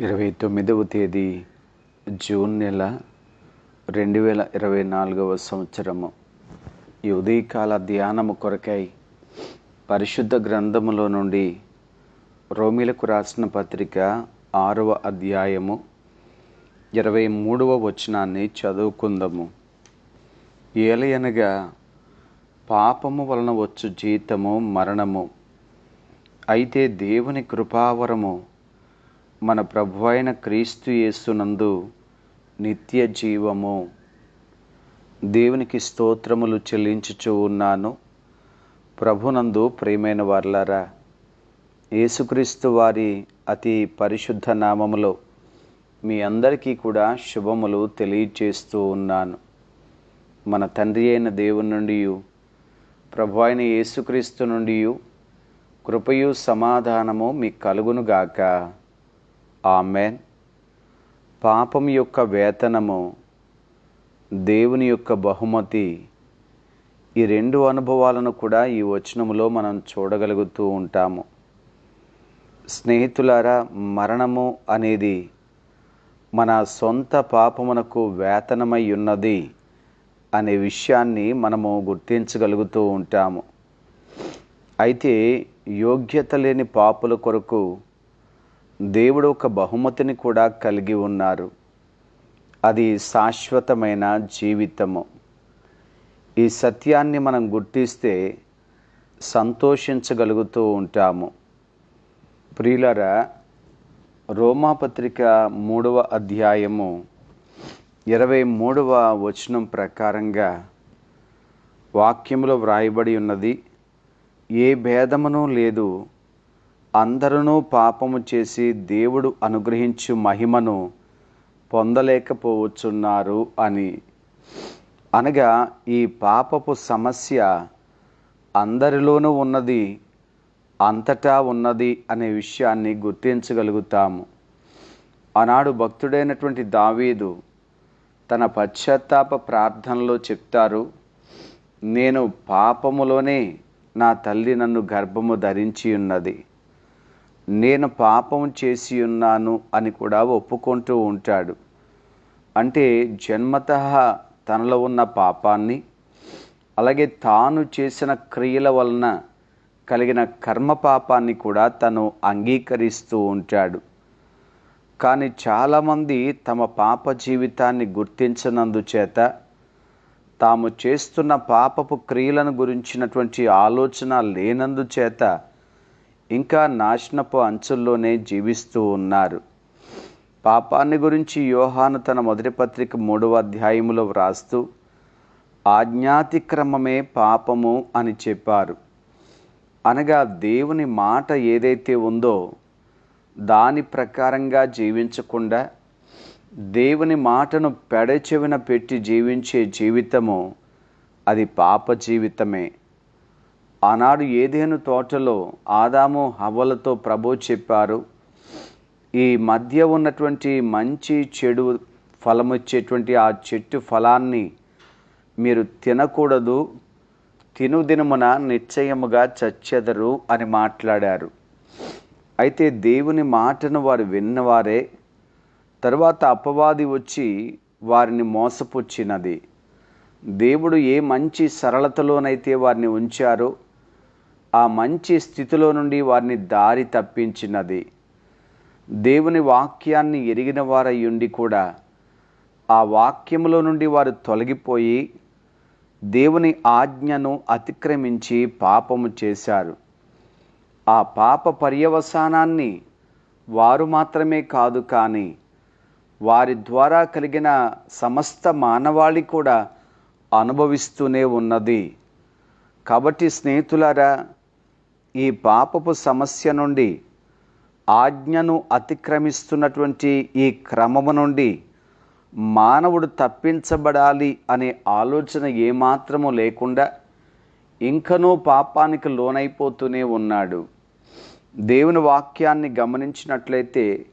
ఇరవై తొమ్మిదవ తేదీ జూన్ నెల రెండు వేల ఇరవై నాలుగవ సంవత్సరము. ఈ ఉదయకాల ధ్యానము కొరకై పరిశుద్ధ గ్రంథములో నుండి రోమిలకు రాసిన పత్రిక ఆరవ అధ్యాయము ఇరవై మూడవ వచనాన్ని చదువుకుందాము. ఏలయనగా పాపము వలన వచ్చు జీతము మరణము. అయితే దేవుని కృపావరము మన ప్రభు అయిన క్రీస్తు యేసునందు నిత్య జీవము. దేవునికి స్తోత్రములు చెల్లించుచూ ఉన్నాను. ప్రభునందు ప్రియమైన వార్లారా యేసుక్రీస్తు వారి అతి పరిశుద్ధ నామములో మీ అందరికీ కూడా శుభములు తెలియచేస్తూ ఉన్నాను. మన తండ్రి అయిన దేవుని నుండి ప్రభు అయిన యేసుక్రీస్తు నుండి కృపయు సమాధానము మీకు కలుగునుగాక. ఆమెన్. పాపం యొక్క వేతనము దేవుని యొక్క బహుమతి ఈ రెండు అనుభవాలను కూడా ఈ వచనములో మనం చూడగలుగుతూ ఉంటాము. స్నేహితులారా మరణము అనేది మన సొంత పాపమునకు వేతనమై ఉన్నది అనే విషయాన్ని మనము గుర్తించగలుగుతూ ఉంటాము. అయితే యోగ్యత లేని పాపుల కొరకు దేవుడు ఒక బహుమతిని కూడా కలిగి ఉన్నారు. అది శాశ్వతమైన జీవితము. ఈ సత్యాన్ని మనం గుర్తిస్తే సంతోషించగలుగుతూ ఉంటాము. ప్రియులరా రోమాపత్రిక మూడవ అధ్యాయము ఇరవై మూడవ వచనం ప్రకారంగా వాక్యములో వ్రాయబడి ఉన్నది ఏ భేదమును లేదు అందరూ పాపము చేసి దేవుడు అనుగ్రహించు మహిమను పొందలేకపోవచ్చున్నారు అని. అనగా ఈ పాపపు సమస్య అందరిలోనూ ఉన్నది అంతటా ఉన్నది అనే విషయాన్ని గుర్తించగలుగుతాము. ఆనాడు భక్తుడైనటువంటి దావీదు తన పశ్చాత్తాప ప్రార్థనలో చెప్తారు నేను పాపములోనే నా తల్లి నన్ను గర్భము ధరించి ఉన్నది నేను పాపం చేసి ఉన్నాను అని కూడా ఒప్పుకుంటూ ఉంటాడు. అంటే జన్మత తనలో ఉన్న పాపాన్ని అలాగే తాను చేసిన క్రియల వలన కలిగిన కర్మ పాపాన్ని కూడా తను అంగీకరిస్తూ ఉంటాడు. కానీ చాలామంది తమ పాప జీవితాన్ని గుర్తించనందుచేత తాము చేస్తున్న పాపపు క్రియలను గురించినటువంటి ఆలోచన లేనందుచేత ఇంకా నాశనపు అంచుల్లోనే జీవిస్తూ ఉన్నారు. పాపాన్ని గురించి యోహాను తన మొదటి పత్రిక మూడవ అధ్యాయములో వ్రాస్తూ ఆజ్ఞాతిక్రమమే పాపము అని చెప్పారు. అనగా దేవుని మాట ఏదైతే ఉందో దాని ప్రకారంగా జీవించకుండా దేవుని మాటను పెడచెవిన పెట్టి జీవించే జీవితము అది పాప జీవితమే. ఆనాడు ఏదేను తోటలో ఆదాము హవ్వలతో ప్రభు చెప్పారు ఈ మధ్య ఉన్నటువంటి మంచి చెడు ఫలమిచ్చేటువంటి ఆ చెట్టు ఫలాన్ని మీరు తినకూడదు తినుదినమున నిశ్చయముగా చచ్చెదరు అని మాట్లాడారు. అయితే దేవుని మాటను వారు విన్నవారే తరువాత అపవాది వచ్చి వారిని మోసపుచ్చినది. దేవుడు ఏ మంచి సరళతలోనైతే వారిని ఉంచారో ఆ మంచి స్థితిలో నుండి వారిని దారి తప్పించినది. దేవుని వాక్యాన్ని ఎరిగిన వారయ్యుండి కూడా ఆ వాక్యములో నుండి వారు తొలగిపోయి దేవుని ఆజ్ఞను అతిక్రమించి పాపము చేశారు. ఆ పాప పర్యవసానాన్ని వారు మాత్రమే కాదు కానీ వారి ద్వారా కలిగిన సమస్త మానవాళి కూడా అనుభవిస్తూనే ఉన్నది. కాబట్టి స్నేహితులారా ఈ పాపపు సమస్య నుండి ఆజ్ఞను అతిక్రమిస్తున్నటువంటి ఈ క్రమము నుండి మానవుడు తప్పించబడాలి అనే ఆలోచన ఏమాత్రము లేకుండా ఇంకనూ పాపానికి లోనైపోతూనే ఉన్నాడు. దేవుని వాక్యాన్ని గమనించినట్లయితే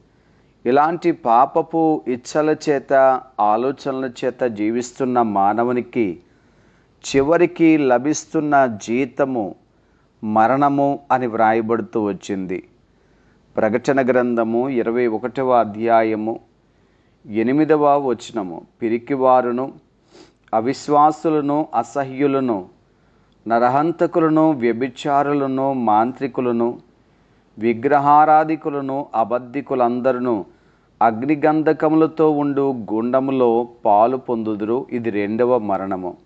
ఇలాంటి పాపపు ఇచ్చల చేత ఆలోచనల చేత జీవిస్తున్న మానవునికి చివరికి లభిస్తున్న జీతము మరణము అని వ్రాయబడుతూ వచ్చింది. ప్రకటన గ్రంథము ఇరవై ఒకటవ అధ్యాయము ఎనిమిదవ వచనము. పిరికివారును అవిశ్వాసులను అసహ్యులను నరహంతకులను వ్యభిచారులను మాంత్రికులను విగ్రహారాధికులను అబద్ధికులందరూ అగ్నిగంధకములతో ఉండు గుండములో పాలు పొందుదురు. ఇది రెండవ మరణము.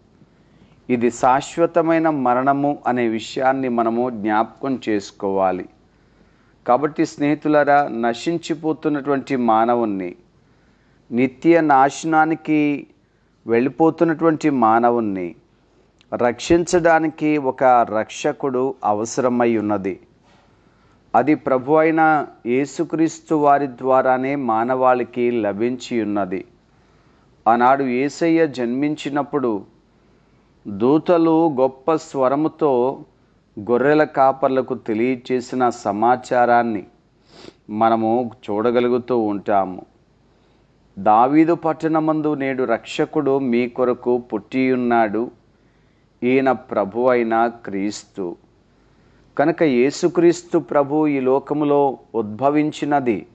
ఇది శాశ్వతమైన మరణము అనే విషయాన్ని మనము జ్ఞాపకం చేసుకోవాలి. కాబట్టి స్నేహితులరా నశించిపోతున్నటువంటి మానవుణ్ణి నిత్య నాశనానికి వెళ్ళిపోతున్నటువంటి మానవుణ్ణి రక్షించడానికి ఒక రక్షకుడు అవసరమై ఉన్నది. అది ప్రభు అయిన యేసుక్రీస్తు వారి ద్వారానే మానవాళికి లభించి ఉన్నది. ఆనాడు ఏసయ్య జన్మించినప్పుడు దూతలు గొప్ప స్వరముతో గొర్రెల కాపర్లకు తెలియచేసిన సమాచారాన్ని మనము చూడగలుగుతూ ఉంటాము. దావీదు పట్టణమందు నేడు రక్షకుడు మీ కొరకు పుట్టియున్నాడు. ఈయన ప్రభు అయిన క్రీస్తు. కనుక యేసుక్రీస్తు ప్రభు ఈ లోకములో ఉద్భవించినది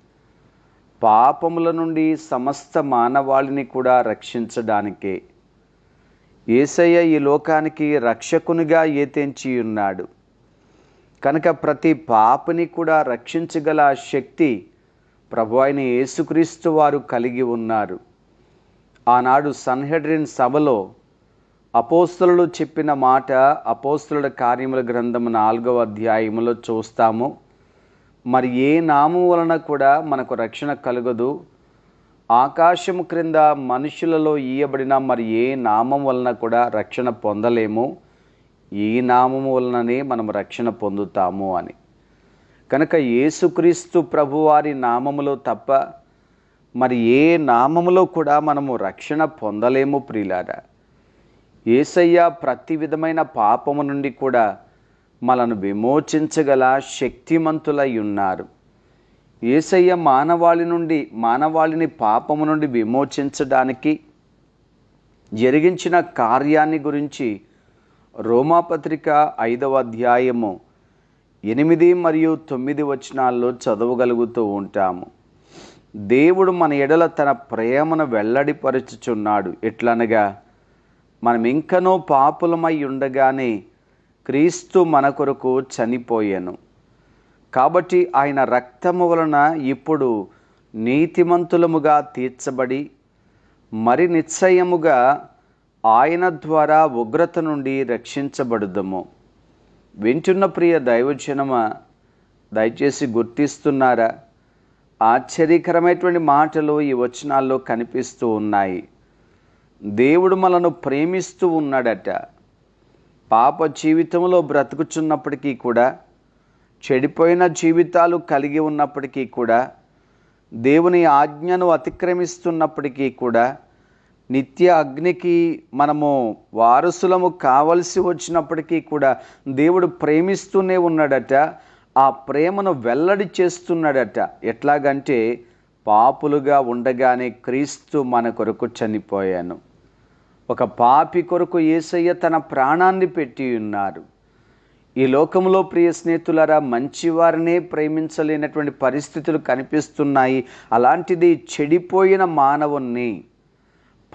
పాపముల నుండి సమస్త మానవాళిని కూడా రక్షించడానికే. ఏసయ్య ఈ లోకానికి రక్షకునిగా ఏతెంచి ఉన్నాడు. కనుక ప్రతి పాపని కూడా రక్షించగల శక్తి ప్రభు అయిన యేసుక్రీస్తు వారు కలిగి ఉన్నారు. ఆనాడు సన్హెడ్రిన్ సభలో అపోస్తులు చెప్పిన మాట అపోస్తుల కార్యముల గ్రంథం నాలుగవ అధ్యాయములో చూస్తాము. మరి ఏ నామం వలన కూడా మనకు రక్షణ కలగదు. ఆకాశము క్రింద మనుషులలో ఈయబడిన మరి ఏ నామం వలన కూడా రక్షణ పొందలేము? ఈ నామము వలననే మనం రక్షణ పొందుతాము అని. కనుక యేసుక్రీస్తు ప్రభువారి నామములో తప్ప మరి ఏ నామములో కూడా మనము రక్షణ పొందలేము ప్రియులారా. ఏసయ్య ప్రతి విధమైన పాపము నుండి కూడా మనను విమోచించగల శక్తిమంతులై ఉన్నారు. ఏసయ్య మానవాళి నుండి మానవాళిని పాపము నుండి విమోచించడానికి జరిగించిన కార్యాన్ని గురించి రోమాపత్రిక ఐదవ అధ్యాయము ఎనిమిది మరియు తొమ్మిది వచనాల్లో చదవగలుగుతూ ఉంటాము. దేవుడు మన ఎడల తన ప్రేమను వెల్లడిపరుచుచున్నాడు. ఎట్లనగా మనం ఇంకనో పాపులమై ఉండగానే క్రీస్తు మన కొరకు చనిపోయాను. కాబట్టి ఆయన రక్తము వలన ఇప్పుడు నీతిమంతులముగా తీర్చబడి మరి నిశ్చయముగా ఆయన ద్వారా ఉగ్రత నుండి రక్షించబడుదము. వింటున్న ప్రియ దైవజనమ దయచేసి గుర్తిస్తున్నారా? ఆశ్చర్యకరమైనటువంటి మాటలు ఈ వచనాల్లో కనిపిస్తూ ఉన్నాయి. దేవుడు మనను ప్రేమిస్తూ ఉన్నాడట. పాప జీవితంలో బ్రతుకుచున్నప్పటికీ కూడా చెడిపోయిన జీవితాలు కలిగి ఉన్నప్పటికీ కూడా దేవుని ఆజ్ఞను అతిక్రమిస్తున్నప్పటికీ కూడా నిత్య అగ్నికి మనము వారసులము కావలసి వచ్చినప్పటికీ కూడా దేవుడు ప్రేమిస్తూనే ఉన్నాడట. ఆ ప్రేమను వెల్లడి చేస్తున్నాడట. ఎట్లాగంటే పాపులుగా ఉండగానే క్రీస్తు మన కొరకు చనిపోయాను. ఒక పాపి కొరకు ఏసయ్య తన ప్రాణాన్ని పెట్టి ఉన్నారు. ఈ లోకంలో ప్రియ స్నేహితులారా మంచివారినే ప్రేమించలేనటువంటి పరిస్థితులు కనిపిస్తున్నాయి. అలాంటిది చెడిపోయిన మానవుణ్ణి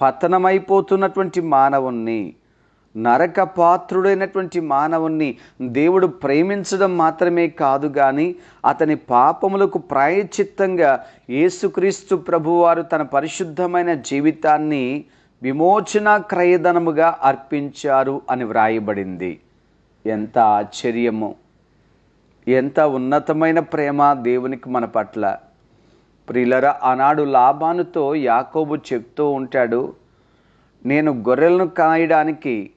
పతనమైపోతున్నటువంటి మానవుణ్ణి నరక పాత్రుడైనటువంటి మానవుణ్ణి దేవుడు ప్రేమించడం మాత్రమే కాదు కానీ అతని పాపములకు ప్రాయచిత్తంగా యేసుక్రీస్తు ప్రభువారు తన పరిశుద్ధమైన జీవితాన్ని విమోచన క్రయధనముగా అర్పించారు అని వ్రాయబడింది. ఎంత ఆశ్చర్యము. ఎంత ఉన్నతమైన ప్రేమ దేవునికి మన పట్ల. ప్రియులరా ఆనాడు లాభానుతో యాకోబు చెప్తూ ఉంటాడు నేను గొర్రెలను కాయడానికి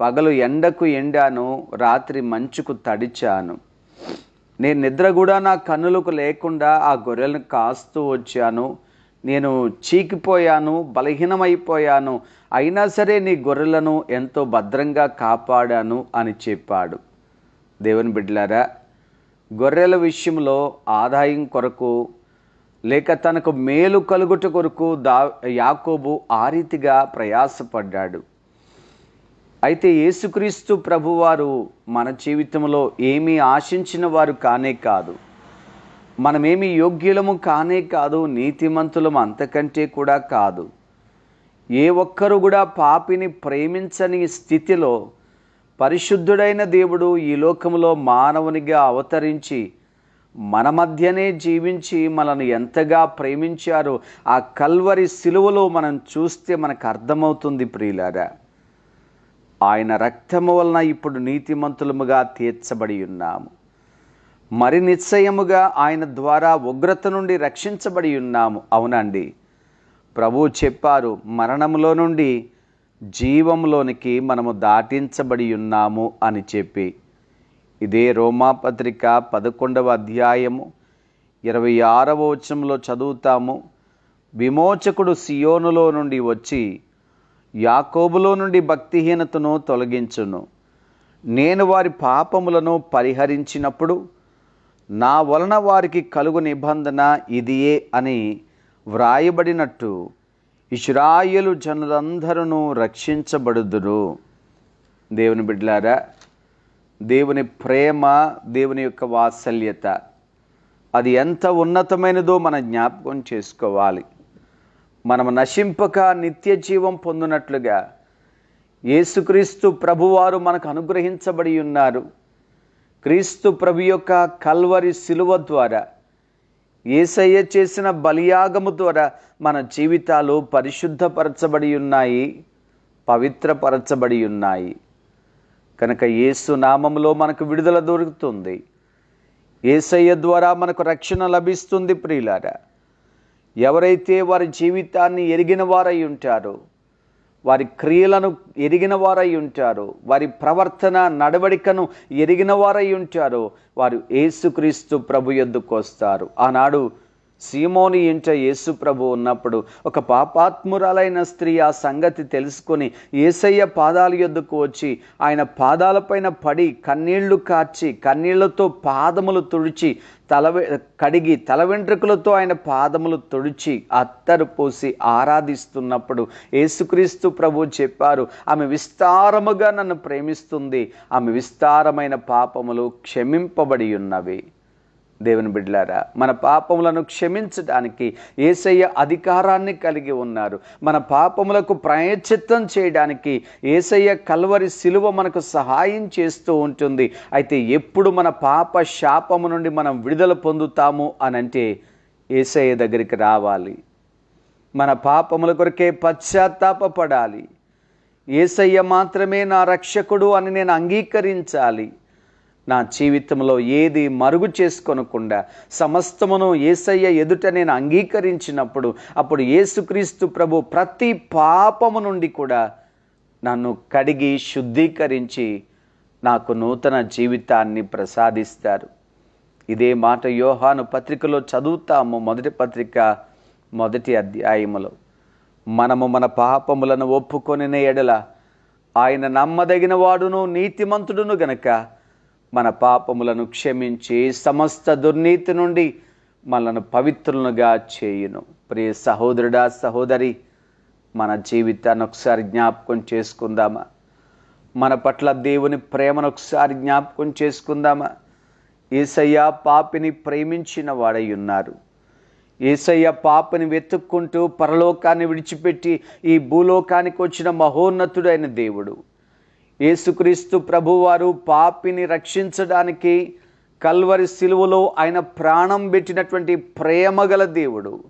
పగలు ఎండకు ఎండాను రాత్రి మంచుకు తడిచాను. నేను నిద్ర కూడా నా కన్నులకు లేకుండా ఆ గొర్రెలను కాస్తూ వచ్చాను. నేను చీకిపోయాను బలహీనమైపోయాను అయినా సరే నీ గొర్రెలను ఎంతో భద్రంగా కాపాడాను అని చెప్పాడు. దేవుని బిడ్డలారా గొర్రెల విషయంలో ఆదాయం కొరకు లేక తనకు మేలు కలుగుట కొరకు దా యాకోబు ఆ రీతిగా ప్రయాసపడ్డాడు. అయితే యేసుక్రీస్తు ప్రభువారు మన జీవితంలో ఏమీ ఆశించిన వారు కానే కాదు. మనమేమి యోగ్యులము కానే కాదు నీతిమంతులము అంతకంటే కూడా కాదు. ఏ ఒక్కరు కూడా పాపిని ప్రేమించని స్థితిలో పరిశుద్ధుడైన దేవుడు ఈ లోకంలో మానవునిగా అవతరించి మన మధ్యనే జీవించి మనల్ని ఎంతగా ప్రేమించారో ఆ కల్వరి సిలువలో మనం చూస్తే మనకు అర్థమవుతుంది ప్రియులారా. ఆయన రక్తము వలన ఇప్పుడు నీతిమంతులముగా తీర్చబడి ఉన్నాము. మరి నిశ్చయముగా ఆయన ద్వారా ఉగ్రత నుండి రక్షించబడి ఉన్నాము. అవునండి. ప్రభు చెప్పారు మరణంలో నుండి జీవంలోనికి మనము దాటించబడి ఉన్నాము అని చెప్పి. ఇదే రోమాపత్రిక పదకొండవ అధ్యాయము ఇరవై ఆరవ వచనంలో చదువుతాము. విమోచకుడు సియోనులో నుండి వచ్చి యాకోబులో నుండి భక్తిహీనతను తొలగించును. నేను వారి పాపములను పరిహరించినప్పుడు నా వలన వారికి కలుగు నిబంధన ఇదియే అని వ్రాయబడినట్టు ఇస్రాయలు జనులందరూ రక్షించబడుదురు. దేవుని బిడ్డలారా దేవుని ప్రేమ దేవుని యొక్క వాత్సల్యత అది ఎంత ఉన్నతమైనదో మనం జ్ఞాపకం చేసుకోవాలి. మనం నశింపక నిత్య జీవం పొందినట్లుగా యేసుక్రీస్తు ప్రభువారు మనకు అనుగ్రహించబడి ఉన్నారు. క్రీస్తు ప్రభు యొక్క కల్వరి శిలువ ద్వారా ఏసయ్య చేసిన బలియాగము ద్వారా మన జీవితాలు పరిశుద్ధపరచబడి ఉన్నాయి పవిత్రపరచబడి ఉన్నాయి కనుక యేసు నామములో మనకు విడుదల దొరుకుతుంది. ఏసయ్య ద్వారా మనకు రక్షణ లభిస్తుంది ప్రియులారా. ఎవరైతే వారి జీవితాన్ని ఎరిగిన వారై ఉంటారో వారి క్రియలను ఎరిగిన వారై ఉంటారు. వారి ప్రవర్తన నడవడికను ఎరిగిన వారై ఉంటారు. వారు ఏసుక్రీస్తు ప్రభు ఎద్దుకొస్తారు ఆనాడు సీమోని ఇంట యేసు ప్రభు ఉన్నప్పుడు ఒక పాపాత్మురాలైన స్త్రీ ఆ సంగతి తెలుసుకొని ఏసయ్య పాదాల యొద్దకు వచ్చి ఆయన పాదాలపైన పడి కన్నీళ్ళు కార్చి కన్నీళ్ళతో పాదములు తుడిచి తల కడిగి తల వెంట్రుకలతో ఆయన పాదములు తుడిచి అత్తరు పోసి ఆరాధిస్తున్నప్పుడు యేసుక్రీస్తు ప్రభు చెప్పారు ఆమె విస్తారముగా నన్ను ప్రేమిస్తుంది. ఆమె విస్తారమైన పాపములు క్షమింపబడి ఉన్నవి. దేవుని బిడ్డలారా మన పాపములను క్షమించడానికి ఏసయ్య అధికారాన్ని కలిగి ఉన్నారు. మన పాపములకు ప్రాయశ్చిత్తం చేయడానికి ఏసయ్య కల్వరి శిలువ మనకు సహాయం చేస్తూ ఉంటుంది. అయితే ఎప్పుడు మన పాప శాపము నుండి మనం విడుదల పొందుతాము అనంటే ఏసయ్య దగ్గరికి రావాలి. మన పాపముల కొరకే పశ్చాత్తాపపడాలి. ఏసయ్య మాత్రమే నా రక్షకుడు అని నేను అంగీకరించాలి. నా జీవితంలో ఏది మరుగు చేసుకొనకుండా సమస్తమును ఏసయ్య ఎదుట నేను అంగీకరించినప్పుడు అప్పుడు యేసుక్రీస్తు ప్రభు ప్రతి పాపము నుండి కూడా నన్ను కడిగి శుద్ధీకరించి నాకు నూతన జీవితాన్ని ప్రసాదిస్తారు. ఇదే మాట యోహాను పత్రికలో చదువుతాము మొదటి పత్రిక మొదటి అధ్యాయములో. మనము మన పాపములను ఒప్పుకొనిన ఎడల ఆయన నమ్మదగిన వాడును నీతిమంతుడును గనక మన పాపములను క్షమించి సమస్త దుర్నీతి నుండి మనను పవిత్రులుగా చేయును. ప్రియ సహోదరుడా సహోదరి మన జీవితాన్ని ఒకసారి జ్ఞాపకం చేసుకుందామా? మన పట్ల దేవుని ప్రేమను ఒకసారి జ్ఞాపకం చేసుకుందామా? ఏసయ్య పాపిని ప్రేమించిన వాడై ఉన్నారు. ఏసయ్య పాపని వెతుక్కుంటూ పరలోకాన్ని విడిచిపెట్టి ఈ భూలోకానికి వచ్చిన మహోన్నతుడైన దేవుడు. యేసుక్రీస్తు ప్రభువారు పాపిని రక్షించడానికి కల్వరి శిలువలో ఆయన ప్రాణం పెట్టినటువంటి ప్రేమగల దేవుడు.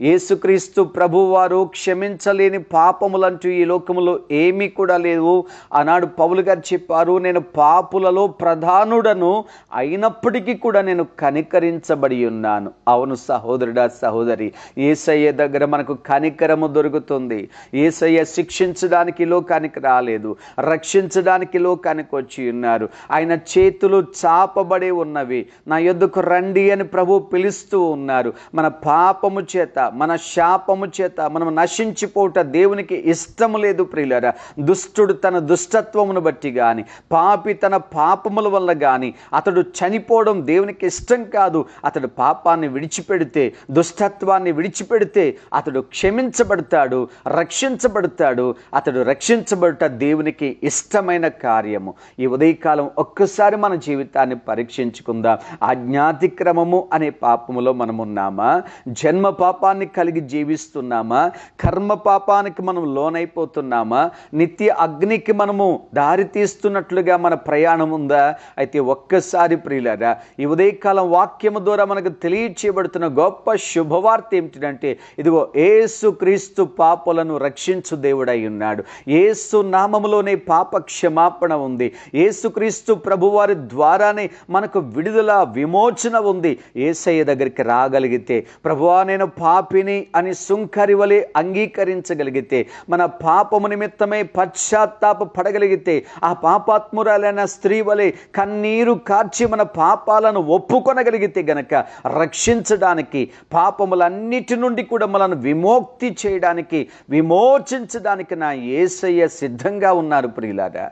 యేసుక్రీస్తు ప్రభువారు క్షమించలేని పాపములంటూ ఈ లోకములో ఏమీ కూడా లేవు. ఆనాడు పౌలు గారు చెప్పారు నేను పాపులలో ప్రధానుడను అయినప్పటికీ కూడా నేను కనికరించబడి ఉన్నాను. అవును సహోదరుడా సహోదరి ఏసయ్య దగ్గర మనకు కనికరము దొరుకుతుంది. ఏసయ్య శిక్షించడానికి లోకానికి రాలేదు రక్షించడానికి లోకానికి వచ్చి ఉన్నారు. ఆయన చేతులు చాపబడి ఉన్నవి. నా యొద్దకు రండి అని ప్రభు పిలుస్తూ ఉన్నారు. మన పాపము చేత మన శాపము చేత మనం నశించిపోవుట దేవునికి ఇష్టము లేదు ప్రియులరా. దుష్టుడు తన దుష్టత్వమును బట్టి కానీ పాపి తన పాపముల వల్ల కానీ అతడు చనిపోవడం దేవునికి ఇష్టం కాదు. అతడు పాపాన్ని విడిచిపెడితే దుష్టత్వాన్ని విడిచిపెడితే అతడు క్షమించబడతాడు రక్షించబడతాడు. అతడు రక్షించబడుట దేవునికి ఇష్టమైన కార్యము. ఈ ఉదయకాలం ఒక్కసారి మన జీవితాన్ని పరీక్షించుకుందాం. ఆజ్ఞాతిక్రమము అనే పాపములో మనం ఉన్నామా జన్మ పాపాన్ని కలిగి జీవిస్తున్నామా? కర్మ పాపానికి మనం లోనైపోతున్నామా? నిత్య అగ్నికి మనము దారి తీస్తున్నట్లుగా మన ప్రయాణం ఉందా? అయితే ఒక్కసారి ప్రియులరా ఈ ఉదయకాలం వాక్యము ద్వారా మనకు తెలియచేయబడుతున్న గొప్ప శుభవార్త ఏమిటంటే ఇదిగో ఏసు క్రీస్తు పాపలను రక్షించు దేవుడై ఉన్నాడు. ఏసు నామములోనే పాప క్షమాపణ ఉంది ఏసుక్రీస్తు ప్రభువారి ద్వారానే మనకు విడుదల విమోచన ఉంది. ఏసయ్య దగ్గరికి రాగలిగితే ప్రభువా నేను పాప పాపిని అని సుంకరి వలె అంగీకరించగలిగితే మన పాపము నిమిత్తమై పశ్చాత్తాప పడగలిగితే ఆ పాపాత్మురాలైన స్త్రీ వలె కన్నీరు కార్చి మన పాపాలను ఒప్పుకొనగలిగితే గనక రక్షించడానికి పాపములన్నిటి నుండి కూడా మనను విమోక్తి చేయడానికి విమోచించడానికి నా ఏసయ్య సిద్ధంగా ఉన్నారు ప్రియులారా.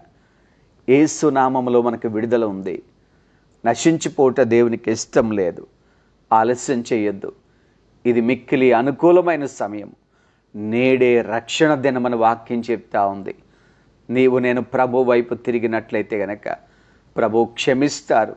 ఏసు నామములో మనకు విడుదల ఉంది. నశించిపోట దేవునికి ఇష్టం లేదు. ఆలస్యం చేయొద్దు. ఇది మిక్కిలి అనుకూలమైన సమయం. నేడే రక్షణ దినమని వాక్యం చెప్తా ఉంది. నీవు నేను ప్రభు వైపు తిరిగినట్లయితే గనక ప్రభు క్షమిస్తారు.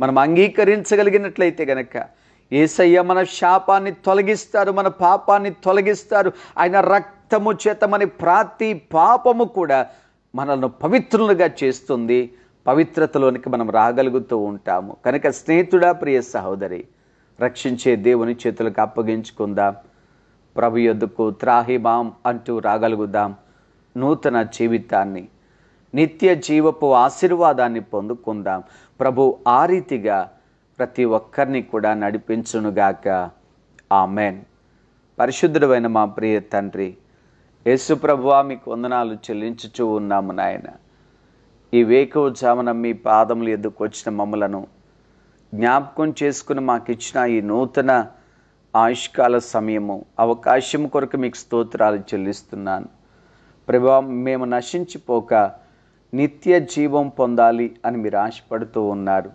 మనం అంగీకరించగలిగినట్లయితే గనక ఏసయ్య మన శాపాన్ని తొలగిస్తారు మన పాపాన్ని తొలగిస్తారు. ఆయన రక్తము చేత మన ప్రతి పాపము కూడా మనల్ని పవిత్రులుగా చేస్తుంది. పవిత్రతలోనికి మనం రాగలుగుతూ ఉంటాము. కనుక స్నేహితుడా ప్రియ సహోదరి రక్షించే దేవుని చేతులకు అప్పగించుకుందాం. ప్రభు యొద్దకు త్రాహిమాం అంటూ రాగలుగుదాం. నూతన జీవితాన్ని నిత్య జీవపు ఆశీర్వాదాన్ని పొందుకుందాం. ప్రభు ఆ రీతిగా ప్రతి ఒక్కరిని కూడా నడిపించునుగాక. ఆమెన్. పరిశుద్ధుడైన మా ప్రియ తండ్రి యేసు ప్రభువా మీకు వందనాలు చెల్లించుచూ ఉన్నాము నాయన. ఈ వేకువ జామున మీ పాదములు ఎద్దుకు వచ్చిన మమ్మలను జ్ఞాపకం చేసుకుని మాకు ఇచ్చిన ఈ నూతన ఆయుష్కాల సమయము అవకాశం కొరకు మీకు స్తోత్రాలు చెల్లిస్తున్నాను. ప్రభా మేము నశించిపోక నిత్య జీవం పొందాలి అని మీరు ఆశపడుతూ ఉన్నారు.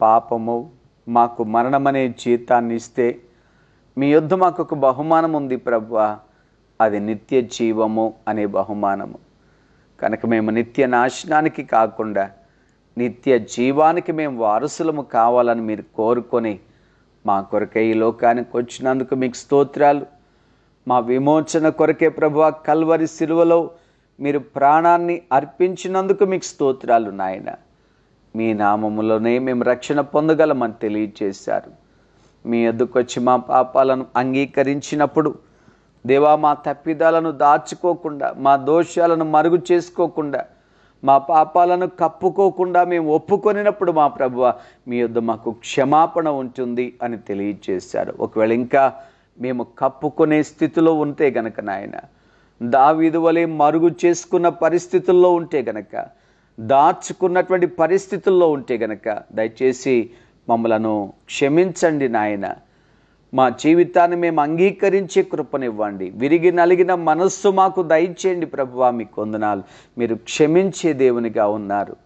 పాపము మాకు మరణమనే జీతాన్ని ఇస్తే మీ యొద్ద మాకు ఒక బహుమానం ఉంది ప్రభా. అది నిత్య జీవము అనే బహుమానము. కనుక మేము నిత్య నాశనానికి కాకుండా నిత్య జీవానికి మేము వారసులము కావాలని మీరు కోరుకొని మా కొరకే ఈ లోకానికి వచ్చినందుకు మీకు స్తోత్రాలు. మా విమోచన కొరకే ప్రభు కల్వరి సిలువలో మీరు ప్రాణాన్ని అర్పించినందుకు మీకు స్తోత్రాలు నాయన. మీ నామములోనే మేము రక్షణ పొందగలమని తెలియచేశారు మీ ఎద్దుకొచ్చి మా పాపాలను అంగీకరించినప్పుడు దేవా మా తప్పిదాలను దాచుకోకుండా మా దోషాలను మరుగు చేసుకోకుండా మా పాపాలను కప్పుకోకుండా మేము ఒప్పుకొనినప్పుడు మా ప్రభువ మీ యొద్ద మాకు క్షమాపణ ఉంటుంది అని తెలియచేశారు. ఒకవేళ ఇంకా మేము కప్పుకునే స్థితిలో ఉంటే గనక నాయన దావీదు వలె మరుగు చేసుకున్న పరిస్థితుల్లో ఉంటే గనక దాచుకున్నటువంటి పరిస్థితుల్లో ఉంటే గనక దయచేసి మమ్మలను క్షమించండి నాయన. మా జీవితాన్ని మేము అంగీకరించే కృపనివ్వండి. విరిగి నలిగిన మనస్సు మాకు దయచేయండి ప్రభువా మీ కొందనాలు మీరు క్షమించే దేవునిగా ఉన్నారు.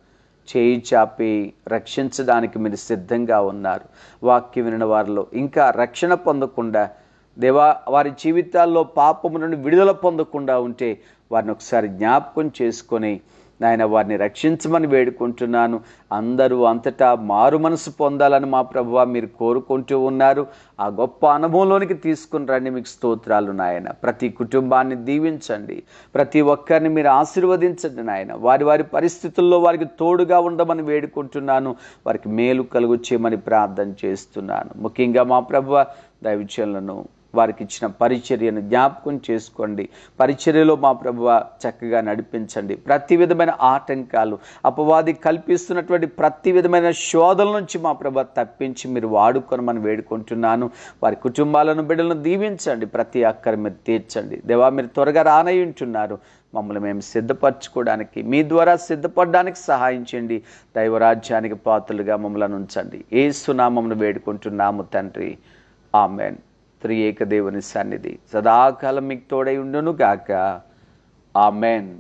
చేయి చాపి రక్షించడానికి మీరు సిద్ధంగా ఉన్నారు. వాక్యం వినిన వారిలో ఇంకా రక్షణ పొందకుండా దేవా వారి జీవితాల్లో పాపము నుండి విడుదల పొందకుండా ఉంటే వారిని ఒకసారి జ్ఞాపకం చేసుకొని నాయన వారిని రక్షించమని వేడుకుంటున్నాను. అందరూ అంతటా మారు మనసు పొందాలని మా ప్రభువ మీరు కోరుకుంటూ ఉన్నారు. ఆ గొప్ప అనుభవంలోనికి తీసుకుని రండి మీకు స్తోత్రాలు నాయన. ప్రతి కుటుంబాన్ని దీవించండి. ప్రతి ఒక్కరిని మీరు ఆశీర్వదించండి నాయన. వారి వారి పరిస్థితుల్లో వారికి తోడుగా ఉండమని వేడుకుంటున్నాను. వారికి మేలు కలుగు చేయమని ప్రార్థన చేస్తున్నాను. ముఖ్యంగా మా ప్రభువ దైవచనులను వారికి ఇచ్చిన పరిచర్యను జ్ఞాపకం చేసుకోండి. పరిచర్యలో మా ప్రభువ చక్కగా నడిపించండి. ప్రతి విధమైన ఆటంకాలు అపవాది కల్పిస్తున్నటువంటి ప్రతి విధమైన శోధల నుంచి మా ప్రభు తప్పించి మీరు వాడుకొనమని వేడుకుంటున్నాను. వారి కుటుంబాలను బిడ్డలను దీవించండి. ప్రతి అక్కర మీరు తీర్చండి. దేవా మీరు త్వరగా రానయ్యుంటున్నారు మమ్మల్ని మేము సిద్ధపరచుకోవడానికి మీ ద్వారా సిద్ధపడడానికి సహాయం చేయండి. దైవరాజ్యానికి పాత్రలుగా మమ్మల్ని ఉంచండి. ఏ సునామమును వేడుకుంటున్నాము తండ్రి. ఆమెన్. త్రి ఏకదేవుని సన్నిధి. సదాకాలం మీకు తోడై ఉండును గాక ఆమెన్.